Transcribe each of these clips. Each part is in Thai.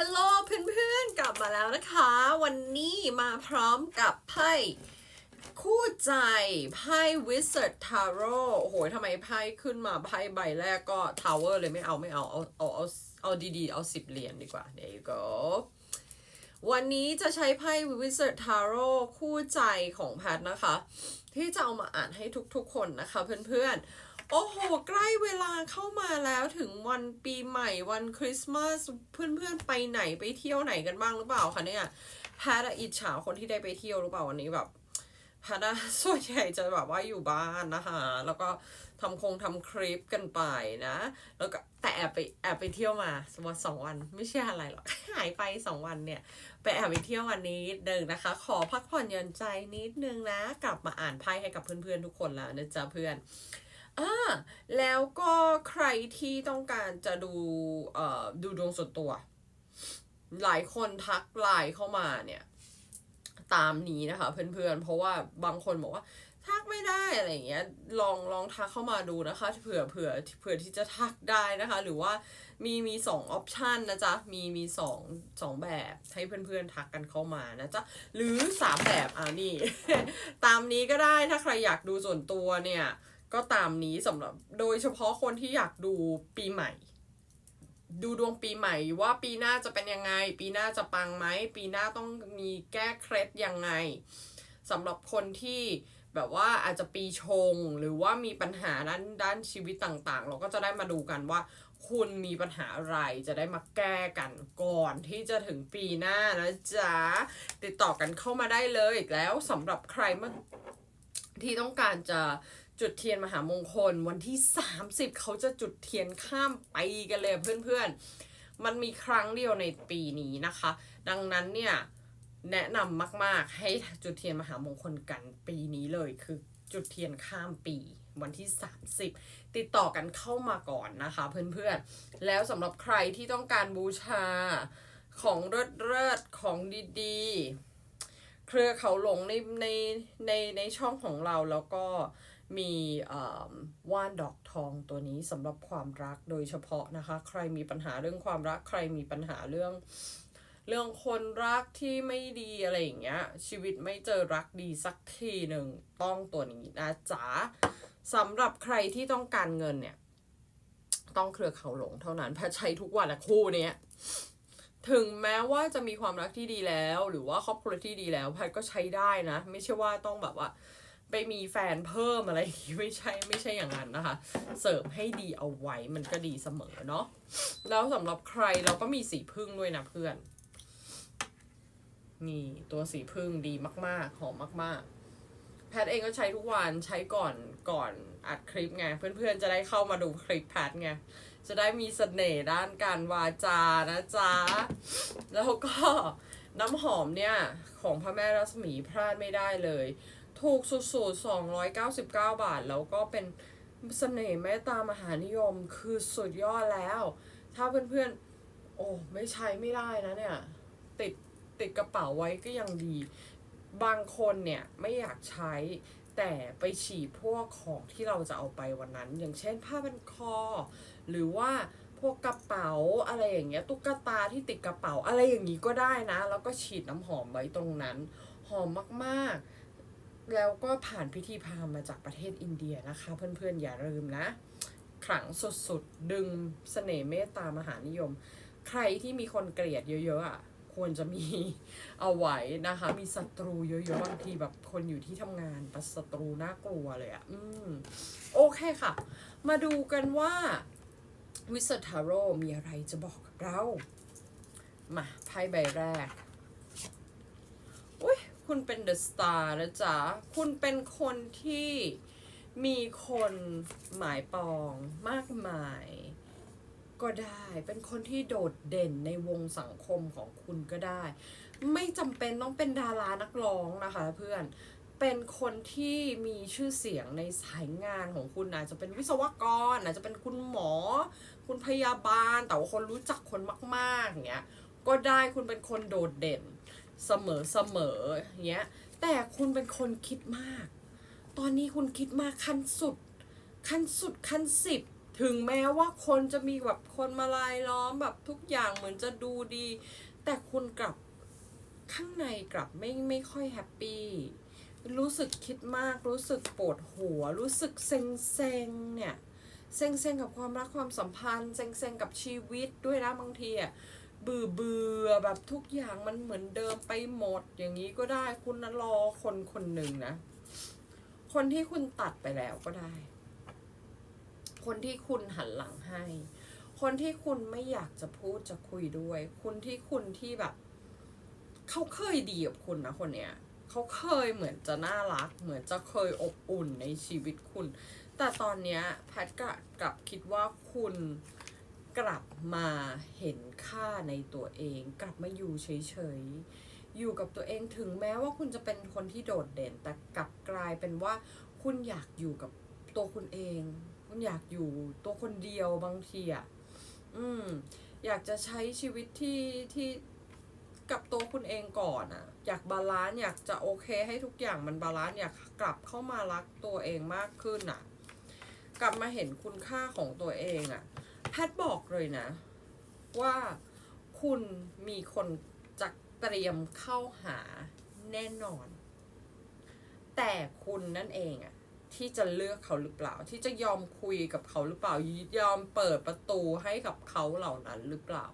ฮัลโหลเพื่อนๆ กลับมาแล้วนะคะ วันนี้มาพร้อมกับไพ่คู่ใจไพ่ Wizard Tarot โอ้โหทำไมไพ่ขึ้นมาไพ่ใบแรกก็ Tower เลยไม่เอาไม่เอา เอาเอาเอาเอาดีๆ เอาสิบเหรียญดีกว่า there you go วันนี้จะใช้ไพ่ Wizard Tarot คู่ใจของแพทนะคะ ที่จะเอามาอ่านให้ทุกๆคนนะคะเพื่อนๆ โอ้โห ใกล้เวลาเข้ามาแล้วถึงวันปีใหม่วันคริสต์มาสเพื่อนๆไปไหนไปเที่ยวไหนกันบ้างหรือเปล่าคะเนี่ยแพทอิจฉาคนที่ได้ไปเที่ยวหรือเปล่าวันนี้แบบแพทส่วนใหญ่จะแบบว่าอยู่บ้านนะคะแล้วก็ทำคงทำคลิปกันไปนะ แล้วก็แต่แอบไปแอบไปเที่ยวมาสมมติสองวันไม่ใช่อะไรหรอกหายไปสองวันเนี่ย ไปแอบไปเที่ยววันนี้เดินนะคะ ขอพักผ่อนหย่อนใจนิดนึงนะ กลับมาอ่านไพ่ให้กับเพื่อนๆทุกคนแล้วนะจ๊ะเพื่อน อ่าแล้วก็ใครที่ต้องการจะดูเอ่อดูดวงส่วนตัว หลายคนทักไลน์เข้ามาเนี่ย ตามนี้นะคะเพื่อนๆ เพราะว่าบางคนบอกว่า ทักไม่ได้อะไรอย่างเงี้ยลองลองทักเข้ามาดูนะคะเผื่อเผื่อเผื่อที่จะทักได้นะคะ หรือว่ามีมีสองออปชันนะจ๊ะ มีมีสองสองแบบให้เพื่อนๆทักกันเข้ามานะจ๊ะ หรือสามแบบอ่านี่ ตามนี้ก็ได้ถ้าใครอยากดูส่วนตัวเนี่ย ก็ตามนี้สำหรับโดยเฉพาะคนที่อยากดูปีใหม่ ดูดวงปีใหม่ว่าปีหน้าจะเป็นยังไง ปีหน้าจะปังไหม ปีหน้าต้องมีแก้เคล็ดยังไงสำหรับคนที่แบบว่าอาจจะปีชงหรือว่ามีปัญหาด้านด้านชีวิตต่างๆ เราก็จะได้มาดูกันว่า คุณมีปัญหาอะไรจะได้มาแก้กันก่อนที่จะถึงปีหน้านะจ๊ะติดต่อกันเข้ามาได้เลยแล้วสำหรับใครมที่ต้องการจะ จุดเทียนมหามงคลวันที่ 30 เขาจะจุดเทียนข้ามปีกันเลยเพื่อนๆ มันมีครั้งเดียวในปีนี้นะคะ ดังนั้นเนี่ยแนะนำมากๆ ให้จุดเทียนมหามงคลกันปีนี้เลยคือจุดเทียนข้ามปีวันที่ 30 ติดต่อกันเข้ามาก่อนนะคะ เพื่อนๆ แล้วสำหรับใครที่ต้องการบูชาของเลิศเลิศๆของดีๆ เครือเขาหลงในในในในช่องของเราแล้วก็ มีว่านดอกทองตัวนี้สำหรับความรักโดยเฉพาะนะคะ ใครมีปัญหาเรื่องความรัก ใครมีปัญหาเรื่อง เรื่องคนรักที่ไม่ดีอะไรอย่างเงี้ย ชีวิตไม่เจอรักดีสักทีหนึ่งต้องตัวนี้นะจ๊ะสำหรับใครที่ต้องการเงินเนี่ย ต้องเครือเขาหลงเท่านั้นแพทใช้ทุกวันอะคู่เนี้ยถึงแม้ว่าจะมีความรักที่ดีแล้ว หรือว่าครอบครัวที่ดีแล้วแพทก็ใช้ได้นะ ไม่ใช่ว่าต้องแบบว่า ไปมีแฟนเพิ่มอะไรอย่ไม่ใช่ไม่ใช่อย่างนั้นนะคะ เสริมให้ดีเอาไว้มันก็ดีเสมอเนาะแล้วสำหรับใครเราก็มีสีพึ่งด้วยนะเพื่อน นี่ตัวสีพึ่งดีมาก ๆ หอมมากๆ แพทเองก็ใช้ทุกวันใช้ก่อนก่อนอัดคลิปไง เพื่อนๆจะได้เข้ามาดูคลิปแพทไงจะได้มีเสน่ห์ด้านการวาจานะจ๊ะ แล้วก็น้ำหอมเนี่ย ของพระแม่รัศมีพลาดไม่ได้เลย ถูกสุดๆ 299 บาท แล้วก็เป็นเสน่ห์แม่ตามหานิยมคือสุดยอดแล้ว ถ้าเพื่อนๆ โอ้ไม่ใช้ไม่ได้นะเนี่ย ติดติดกระเป๋าไว้ก็ยังดี บางคนเนี่ยไม่อยากใช้แต่ไปฉีดพวกของที่เราจะเอาไปวันนั้น อย่างเช่นผ้าพันคอ หรือว่าพวกกระเป๋าอะไรอย่างเงี้ยตุ๊กตาที่ติดกระเป๋าอะไรอย่างนี้ก็ได้นะ แล้วก็ฉีดน้ำหอมไว้ตรงนั้น หอมมากๆ แล้วก็ผ่านพิธีพราหมณ์มาจากประเทศอินเดียนะคะ เพื่อนๆอย่าลืมนะ ขลังสุดๆ ดึงเสน่ห์เมตตามหานิยม ใครที่มีคนเกลียดเยอะๆอะควรจะมีเอาไว้นะคะ มีศัตรูเยอะๆบางทีแบบคนอยู่ที่ทำงานปัศัตรูน่ากลัวเลยอะ่ะอืมโอเคค่ะ มาดูกันว่าวิสทาโรมีอะไรจะบอกกับเรา มาไพ่ใบแรก คุณเป็นเดอะสตาร์นะจ๊ะ คุณเป็นคนที่มีคนหมายปองมากมาย ก็ได้ เป็นคนที่โดดเด่นในวงสังคมของคุณก็ได้ ไม่จำเป็นต้องเป็นดารานักร้องนะคะเพื่อน เป็นคนที่มีชื่อเสียงในสายงานของคุณอาจจะเป็นวิศวกรอาจจะเป็นคุณหมอ คุณพยาบาล แต่ว่าคนรู้จักคนมากๆอย่างเงี้ย ก็ได้คุณเป็นคนโดดเด่น เสมอเสมออย่างเงี้ยแต่คุณเป็นคนคิดมาก ตอนนี้คุณคิดมากขั้นสุด ขั้นสุดขั้นสิบถึงแม้ว่าคนจะมีแบบคนมาลายล้อมแบบทุกอย่างเหมือนจะดูดี แต่คุณกลับข้างในกลับไม่ไม่ค่อยแฮปปี้ รู้สึกคิดมาก รู้สึกปวดหัว รู้สึกเซ็งเซ็งเนี่ย เซ็งเซ็งกับความรักความสัมพันธ์ เซ็งเซ็งกับชีวิตด้วยนะบางทีอะ เบื่อเบื่อแบบทุกอย่างมันเหมือนเดิมไปหมดอย่างนี้ก็ได้คุณนะรอคนคนหนึ่งนะ คนที่คุณตัดไปแล้วก็ได้ คนที่คุณหันหลังให้ คนที่คุณไม่อยากจะพูดจะคุยด้วย คนที่คุณที่แบบ เขาเคยดีกับคุณนะคนเนี้ยเขาเคยเหมือนจะน่ารัก เหมือนจะเคยอบอุ่นในชีวิตคุณ แต่ตอนเนี้ยแพทกลับกลับคิดว่าคุณ กลับมาเห็นค่าในตัวเอง กลับมาอยู่เฉยๆ อยู่กับตัวเองถึงแม้ว่าคุณจะเป็นคนที่โดดเด่น แต่กลับกลายเป็นว่าคุณอยากอยู่กับตัวคุณเอง คุณอยากอยู่ตัวคนเดียวบางทีอะอืมอยากจะใช้ชีวิตที่ที่กับตัวคุณเองก่อนอะอยากบาลานซ์อยากจะโอเคให้ทุกอย่างมันบาลานซ์อยากกลับเข้ามารักตัวเองมากขึ้นอะกลับมาเห็นคุณค่าของตัวเองอะ แพทย์บอกเลยนะ ว่าคุณมีคนจะเตรียมเข้าหาแน่นอน แต่คุณนั่นเองอะที่จะเลือกเขาหรือเปล่า ที่จะยอมคุยกับเขาหรือเปล่ายอมเปิดประตูให้กับเขาเหล่านั้นหรือเปล่า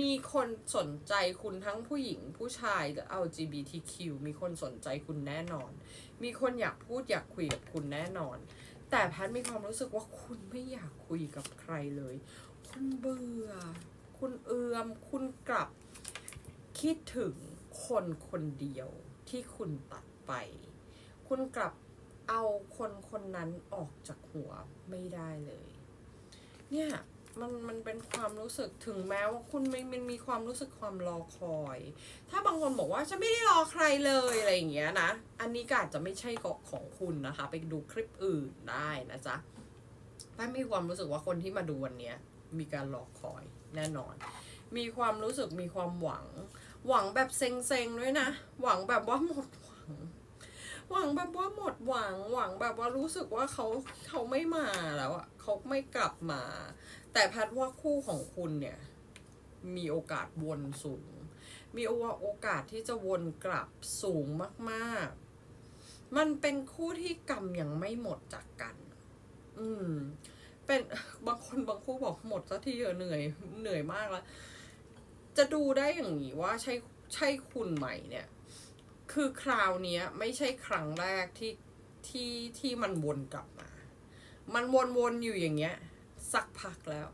มีคนสนใจคุณทั้งผู้หญิงผู้ชาย LGBTQ มีคนสนใจคุณแน่นอน มีคนอยากพูดอยากคุยกับคุณแน่นอน แต่แพทมีความรู้สึกว่าคุณไม่อยากคุยกับใครเลย คุณเบื่อ คุณเอือม คุณกลับ คิดถึงคนคนเดียวที่คุณตัดไป คุณกลับเอาคนคนนั้นออกจากหัวไม่ได้เลย เนี่ย มันมันเป็นความรู้สึกถึงแม้ว่าคุณไม่มันมีความรู้สึกความรอคอย ถ้าบางคนบอกว่าฉันไม่ได้รอใครเลยอะไรอย่างเงี้ยนะ อันนี้ก็อาจจะไม่ใช่ของคุณนะคะ ไปดูคลิปอื่นได้นะจ๊ะแป้มีความรู้สึกว่าคนที่มาดูวันเนี้ยมีการรอคอยแน่นอน มีความรู้สึกมีความหวัง หวังแบบเซ็งๆด้วยนะ หวังแบบว่าหมดหวัง หวังแบบว่าหมดหวัง หวังแบบว่ารู้สึกว่าเขาเขาไม่มาแล้วอะเขาไม่กลับมา แต่พทย์ว่าคู่ของคุณเนี่ย มีโอกาสวนสูง มีโอกาสที่จะวนกลับสูงมาก ๆ มันเป็นคู่ที่กรรมยังไม่หมดจากกัน อืม เป็นบางคนบางคู่บอกหมดซะทีเถอะเหนื่อยเหนื่อยมากแล้ว จะดูได้อย่างนี้ว่าใช่ใช่คุณไหม่เนี่ย คือคราวนี้ไม่ใช่ครั้งแรกที่ที่ที่มันวนกลับมา มันวนๆอยู่อย่างเงี้ย สักพักแล้ว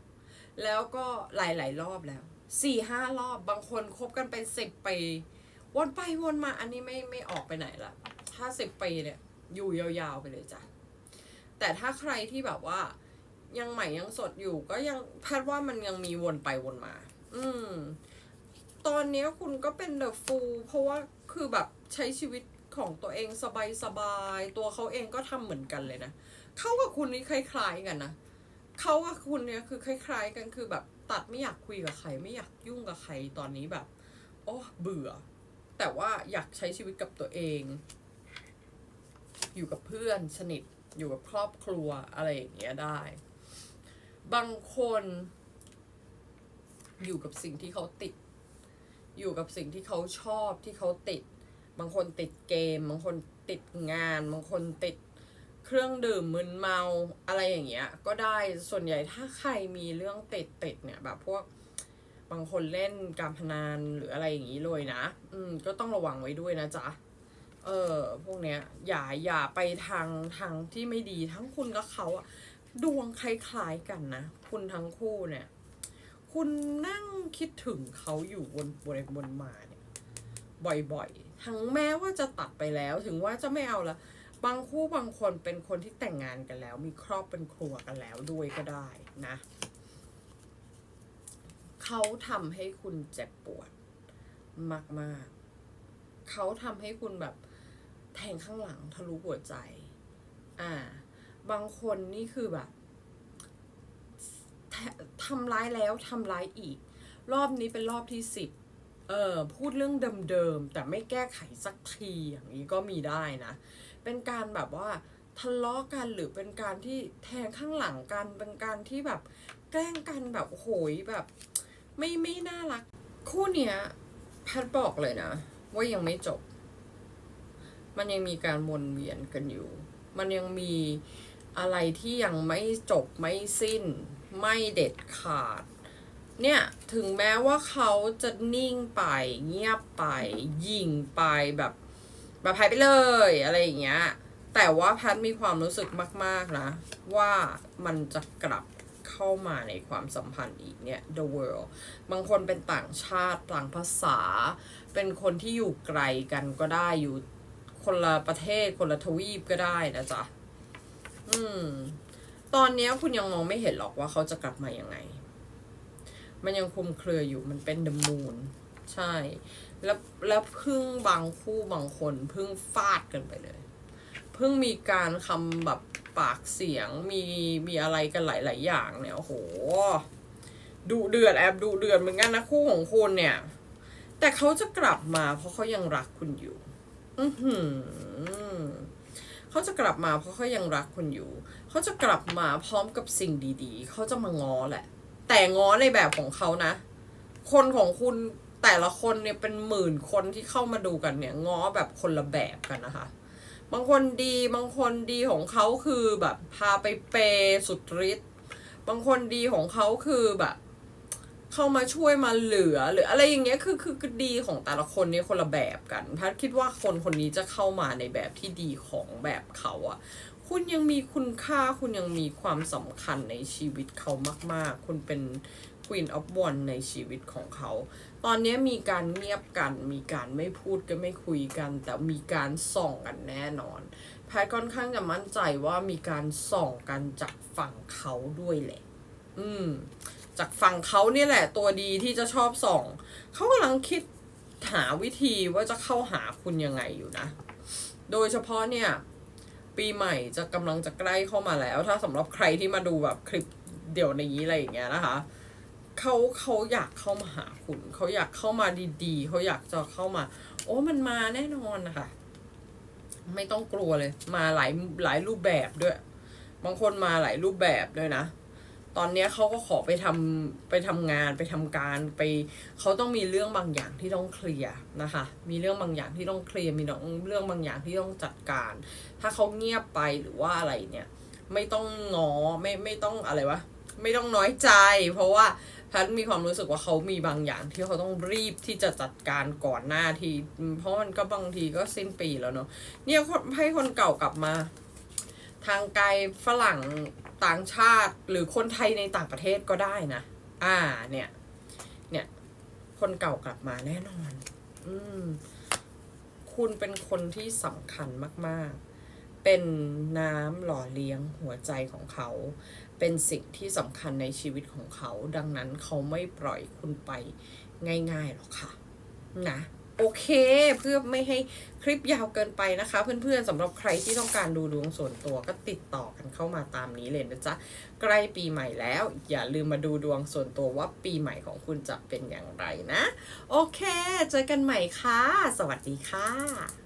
แล้วก็หลาย ๆ รอบแล้วสี่ห้ารอบบางคนคบกันเป็นสิบปีวนไปวนมาอันนี้ไม่ไม่ออกไปไหนละถ้าสิบปีเนี่ยอยู่ยาวๆไปเลยจ้ะแต่ถ้าใครที่แบบว่ายังใหม่ยังสดอยู่ก็ยังแพทว่ามันยังมีวนไปวนมา อืม ตอนนี้คุณก็เป็นเดอะฟูลเพราะว่าคือแบบใช้ชีวิตของตัวเองสบายๆตัวเขาเองก็ทำเหมือนกันเลยนะ เขากับคุณนี่คล้ายๆกันนะ เขากับคุณเนี่ยคือคล้าย ๆ กันคือแบบตัดไม่อยากคุยกับใคร ไม่อยากยุ่งกับใครตอนนี้แบบ โอ้เบื่อ แต่ว่าอยากใช้ชีวิตกับตัวเอง อยู่กับเพื่อนสนิทอยู่กับครอบครัวอะไรอย่างเงี้ยได้ บางคนอยู่กับสิ่งที่เขาติด อยู่กับสิ่งที่เขาชอบที่เขาติด บางคนติดเกม บางคนติดงาน บางคนติด เครื่องดื่มมึนเมาอะไรอย่างเงี้ย ก็ได้ส่วนใหญ่ถ้าใครมีเรื่องติดติดเนี่ยแบบพวกบางคนเล่นการพนันหรืออะไรอย่างนี้เลยนะ อืม ก็ต้องระวังไว้ด้วยนะจ๊ะ เออ พวกเนี้ย อย่าอย่าไปทางทางที่ไม่ดีทั้งคุณกับเขาอะดวงคล้ายๆกันนะ คุณทั้งคู่เนี่ย คุณนั่งคิดถึงเขาอยู่วนวนวนมาเนี่ย บ่อยๆ ทั้งแม้ว่าจะตัดไปแล้วถึงว่าจะไม่เอาละ บางคู่บางคนเป็นคนที่แต่งงานกันแล้ว มีครอบเป็นครัวกันแล้วด้วยก็ได้นะเขาทำให้คุณเจ็บปวด มากๆ เขาทำให้คุณแบบแทงข้างหลังทะลุหัวใจ อ่า บางคนนี่คือแบบทำร้ายแล้วทำร้ายอีก รอบนี้เป็นรอบที่สิบเออพูดเรื่องเดิมๆ แต่ไม่แก้ไขสักทีอย่างนี้ก็มีได้นะ เป็นการแบบว่าทะเลาะกันหรือเป็นการที่แทงข้างหลังกัน เป็นการที่แบบแกล้งกันแบบโหยแบบ ไม่ไม่น่ารัก คู่เนี้ยแพทย์บอกเลยนะ ว่ายังไม่จบ มันยังมีการวนเวียนกันอยู่ มันยังมีอะไรที่ยังไม่จบไม่สิ้น ไม่เด็ดขาด เนี่ย ถึงแม้ว่าเขาจะนิ่งไปเงียบไป ยิงไปแบบ แบบหายไปเลยอะไรอย่างเงี้ย แต่ว่าแพทมีความรู้สึกมาก ๆนะ ว่ามันจะกลับเข้ามาในความสัมพันธ์อีกเนี่ย the world บางคนเป็นต่างชาติต่างภาษา เป็นคนที่อยู่ไกลกันก็ได้อยู่คนละประเทศคนละทวีปก็ได้นะจ๊ะ อืม ตอนนี้คุณยังมองไม่เห็นหรอกว่าเขาจะกลับมายังไง มันยังคลุมเครืออยู่มันเป็น the moon ใช่ แล้วแล้วเพึ่งบางคู่บางคนเพึ่งฟาดกันไปเลยเพิ่งมีการคำแบบปากเสียงมีมีอะไรกันหลาย ๆ อย่างเนี่ยโอ้โหดูเดือดแอบดูเดือดเหมือนกันนะคู่ของคุณเนี่ย แต่เขาจะกลับมาเพราะเขายังรักคุณอยู่ อือหือเขาจะกลับมาเพราะเขายังรักคุณอยู่ เขาจะกลับมาพร้อมกับสิ่งดี ๆ เขาจะมาง้อแหละ แต่ง้อในแบบของเขานะ คนของคุณ แต่ละคนเนี่ยเป็นหมื่นคนที่เข้ามาดูกันเนี่ยง้อแบบคนละแบบกันนะคะ บางคนดีบางคนดีของเขาคือแบบพาไปเปย์สุดฤทธิ์บางคนดีของเขาคือแบบ เข้ามาช่วยมาเหลือ หรืออะไรอย่างเงี้ยคือคือคือดีของแต่ละคนเนี่ยคนละแบบกันพัดคิดว่าคนคนนี้จะเข้ามาในแบบที่ดีของแบบเขาอะคุณยังมีคุณค่าคุณยังมีความสำคัญในชีวิตเขามาก ๆ คุณเป็น Queen of One ในชีวิตของเขา ตอนนี้มีการเงียบกัน มีการไม่พูดกันไม่คุยกัน แต่มีการส่องกันแน่นอน แพทค่อนข้างจะมั่นใจว่ามีการส่องกันจากฝั่งเขาด้วยแหละ อืม จากฝั่งเขาเนี่ยแหละ ตัวดีที่จะชอบส่อง เขากำลังคิดหาวิธีว่าจะเข้าหาคุณยังไงอยู่นะ โดยเฉพาะเนี่ย ปีใหม่จะกำลังจะใกล้เข้ามาแล้ว ถ้าสำหรับใครที่มาดูแบบคลิปเดี๋ยวนี้อะไรอย่างเงี้ยนะคะ เขาเขาอยากเข้ามาหาคุณ เขาอยากเข้ามาดีๆ เขาอยากจะเข้ามา โอ้มันมาแน่นอนนะคะไม่ต้องกลัวเลย มาหลายหลายรูปแบบด้วย บางคนมาหลายรูปแบบด้วยนะ ตอนนี้เขาก็ขอไปทำไปทำงานไปทำการไปเขาต้องมีเรื่องบางอย่างที่ต้องเคลียร์นะคะ มีเรื่องบางอย่างที่ต้องเคลียร์มีเรื่องบางอย่างที่ต้องจัดการ ถ้าเขาเงียบไปหรือว่าอะไรเนี่ย ไม่ต้องงอไม่ไม่ต้องอะไรวะไม่ต้องน้อยใจ เพราะว่า พทย์มีความรู้สึกว่าเขามีบางอย่างที่เขาต้องรีบที่จะจัดการก่อนหน้าที่เพราะมันก็บางทีก็สิ้นปีแล้วเนาะเนี่ยให้คนเก่ากลับมา ทางไกลฝรั่งต่างชาติหรือคนไทยในต่างประเทศก็ได้นะ อ่าเนี่ย เนี่ยคนเก่ากลับมาแน่นอน อืมคุณเป็นคนที่สำคัญมาก ๆ เป็นน้ำหล่อเลี้ยงหัวใจของเขา เป็นสิ่งที่สำคัญในชีวิตของเขา ดังนั้นเขาไม่ปล่อยคุณไปง่ายๆหรอกค่ะ นะโอเคเพื่อไม่ให้คลิปยาวเกินไปนะคะ เพื่อนๆสำหรับใครที่ต้องการดูดวงส่วนตัวก็ติดต่อกันเข้ามาตามนี้เลยนะจ๊ะ ใกล้ปีใหม่แล้ว อย่าลืมมาดูดวงส่วนตัวว่าปีใหม่ของคุณจะเป็นอย่างไรนะ โอเค เจอกันใหม่ค่ะ สวัสดีค่ะ